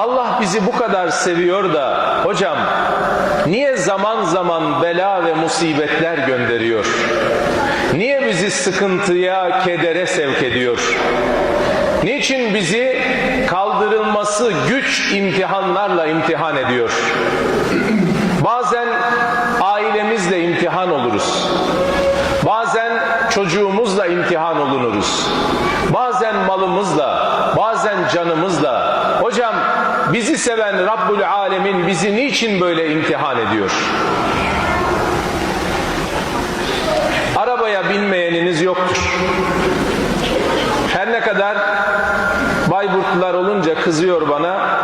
Allah bizi bu kadar seviyor da hocam niye zaman zaman bela ve musibetler gönderiyor? Niye bizi sıkıntıya, kedere sevk ediyor? Niçin bizi kaldırılması güç imtihanlarla imtihan ediyor? Bazen ailemizle imtihan oluruz. Bazen çocuğumuzla imtihan olunuruz. Bazen malımızla, bazen canımızla. Hocam bizi seven Rabbül Alemin bizi niçin böyle imtihan ediyor? Arabaya binmeyeniniz yoktur. Her ne kadar Bayburtlular olunca kızıyor bana.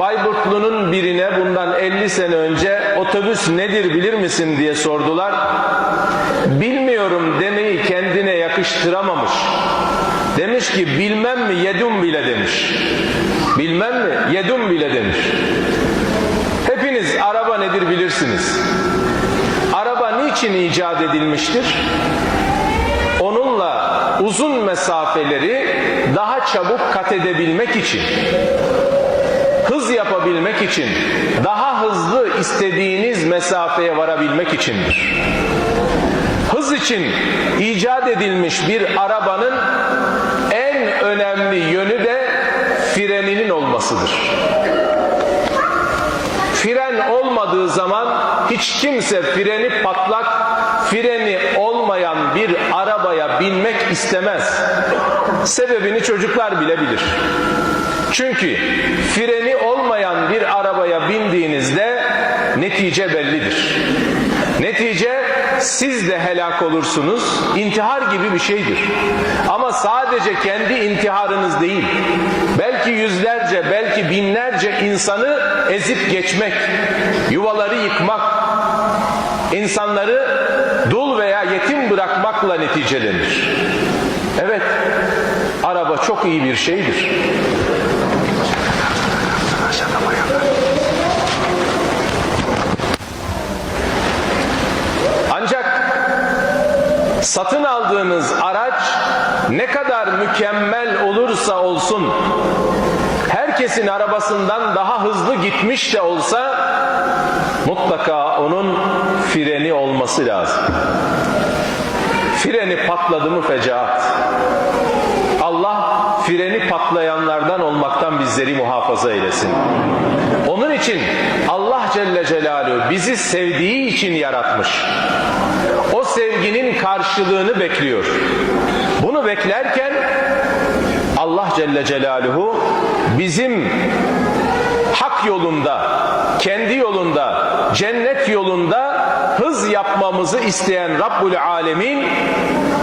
Bayburtlu'nun birine bundan 50 sene önce otobüs nedir bilir misin diye sordular. Bilmiyorum demeyi kendine yakıştıramamış. Demiş ki bilmem mi yedum bile demiş. Bilmem mi yedum bile demiş. Hepiniz araba nedir bilirsiniz. Araba niçin icat edilmiştir? Onunla uzun mesafeleri daha çabuk kat edebilmek için, hız yapabilmek için, daha hızlı istediğiniz mesafeye varabilmek içindir. Hız için icat edilmiş bir arabanın en önemli yönü de freninin olmasıdır. Fren olmadığı zaman hiç kimse freni patlak, freni olmayan bir arabaya binmek istemez. Sebebini çocuklar bile bilir. Çünkü freni olmayan bir arabaya bindiğinizde netice bellidir. Siz de helak olursunuz. İntihar gibi bir şeydir. Ama sadece kendi intiharınız değil. Belki yüzlerce, belki binlerce insanı ezip geçmek, yuvaları yıkmak, insanları dul veya yetim bırakmakla neticelenir. Evet, araba çok iyi bir şeydir. Ancak satın aldığınız araç ne kadar mükemmel olursa olsun herkesin arabasından daha hızlı gitmiş de olsa mutlaka onun freni olması lazım. Freni patladı mı fecaat. Allah freni patlayanlardan olmaktan bizleri muhafaza eylesin. Onun için Allah Celle Celaluhu bizi sevdiği için yaratmış. Karşılığını bekliyor. Bunu beklerken Allah Celle Celaluhu bizim hak yolunda, kendi yolunda, cennet yolunda hız yapmamızı isteyen Rabbul Alemin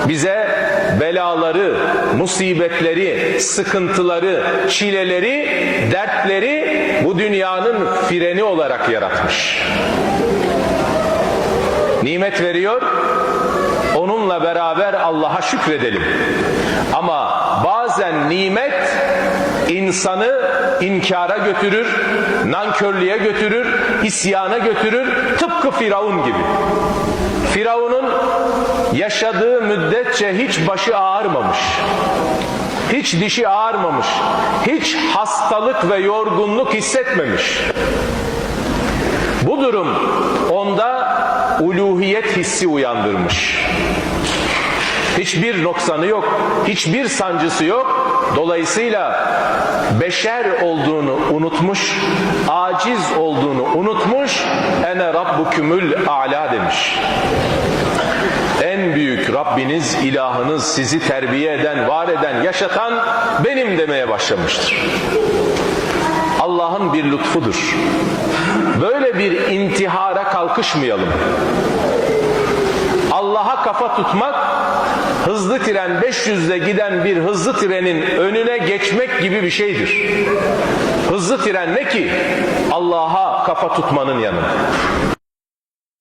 bize belaları, musibetleri, sıkıntıları, çileleri, dertleri bu dünyanın freni olarak yaratmış. Nimet veriyor, onunla beraber Allah'a şükredelim. Ama bazen nimet insanı inkara götürür, nankörlüğe götürür, isyana götürür, tıpkı Firavun gibi. Firavun'un yaşadığı müddetçe hiç başı ağarmamış. Hiç dişi ağarmamış. Hiç hastalık ve yorgunluk hissetmemiş. Bu durum onda uluhiyet hissi uyandırmış. Hiçbir noksanı yok, hiçbir sancısı yok. Dolayısıyla beşer olduğunu unutmuş, aciz olduğunu unutmuş, ene rabbukumul a'la demiş. En büyük Rabbiniz, ilahınız, sizi terbiye eden, var eden, yaşatan benim demeye başlamıştır. Allah'ın bir lütfudur. Böyle bir intihara kalkışmayalım. Allah'a kafa tutmak hızlı tren 500'de giden bir hızlı trenin önüne geçmek gibi bir şeydir. Hızlı tren ne ki? Allah'a kafa tutmanın yanında.